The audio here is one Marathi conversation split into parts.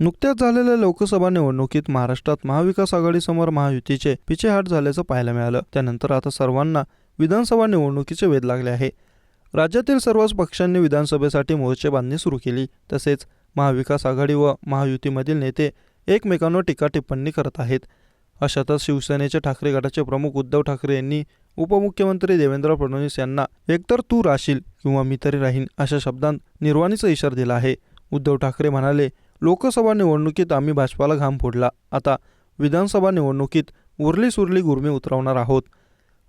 नुकत्याच झालेल्या लोकसभा निवडणुकीत महाराष्ट्रात महाविकास आघाडीसमोर महायुतीचे पिछेहाट झाल्याचं पाहायला मिळालं. त्यानंतर आता सर्वांना विधानसभा निवडणुकीचे वेध लागले आहे. राज्यातील सर्वच पक्षांनी विधानसभेसाठी मोर्चे बांधणी सुरू केली. तसेच महाविकास आघाडी व महायुतीमधील नेते एकमेकांवर टीका टिप्पणी करत आहेत. अशातच शिवसेनेचे ठाकरे गटाचे प्रमुख उद्धव ठाकरे यांनी उपमुख्यमंत्री देवेंद्र फडणवीस यांना एकतर तू राशील किंवा मी तरी राहीन अशा शब्दांत निर्वाणीचा इशारा दिला आहे. उद्धव ठाकरे म्हणाले लोकसभा निवडणुकीत आम्ही भाजपाला घाम फोडला. आता विधानसभा निवडणुकीत उरली सुरली गुरमी उतरवणार आहोत.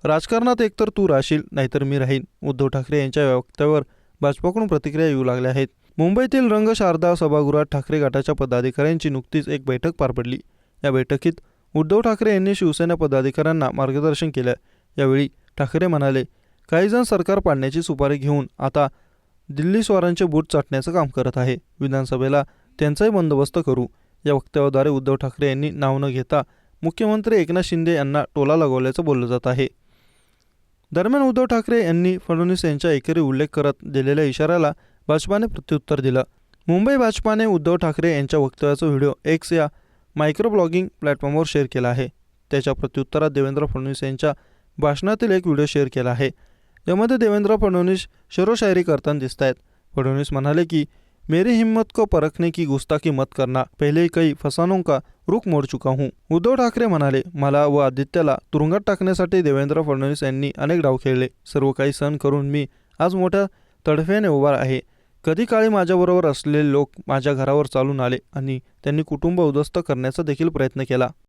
राजकारणात एकतर तू राहशील नाहीतर मी राहीन. उद्धव ठाकरे यांच्या वक्तव्यावर भाजपाकडून प्रतिक्रिया येऊ लागल्या आहेत. मुंबईतील रंग शारदा सभागृहात ठाकरे गटाच्या पदाधिकाऱ्यांची नुकतीच एक बैठक पार पडली. या बैठकीत उद्धव ठाकरे यांनी शिवसेना पदाधिकाऱ्यांना मार्गदर्शन केलं. यावेळी ठाकरे म्हणाले काहीजण सरकार पाडण्याची सुपारी घेऊन आता दिल्ली स्वारांचे बूट चाटण्याचं काम करत आहे. विधानसभेला त्यांचाही बंदोबस्त करू. या वक्तव्याद्वारे उद्धव ठाकरे यांनी नाव न घेता मुख्यमंत्री एकनाथ शिंदे यांना टोला लगवल्याचं बोललं जात आहे. दरम्यान उद्धव ठाकरे यांनी फडणवीस यांच्या एकेरी उल्लेख करत दिलेल्या इशाऱ्याला भाजपाने प्रत्युत्तर दिलं. मुंबई भाजपाने उद्धव ठाकरे यांच्या वक्तव्याचा व्हिडिओ एक्स या मायक्रो ब्लॉगिंग प्लॅटफॉर्मवर शेअर केला आहे. त्याच्या प्रत्युत्तरात देवेंद्र फडणवीस यांच्या भाषणातील एक व्हिडिओ शेअर केला आहे. यामध्ये देवेंद्र फडणवीस शेरोशायरी करताना दिसत आहेत फडणवीस म्हणाले की मेरी हिम्मत को परखने की गुस्ताखी मत करना पहले कई फसानों का रुख मोड चुका हूँ। उद्धव ठाकरे म्हणाले मला व आदित्यला तुरुंगात टाकण्यासाठी देवेंद्र फडणवीस यांनी अनेक डाव खेळले. सर्व काही सहन करून मी आज मोठ्या तडफेने उभा आहे. कधी काळी माझ्याबरोबर असलेले लोक माझ्या घरावर चालून आले आणि त्यांनी कुटुंब उद्ध्वस्त करण्याचा देखील प्रयत्न केला.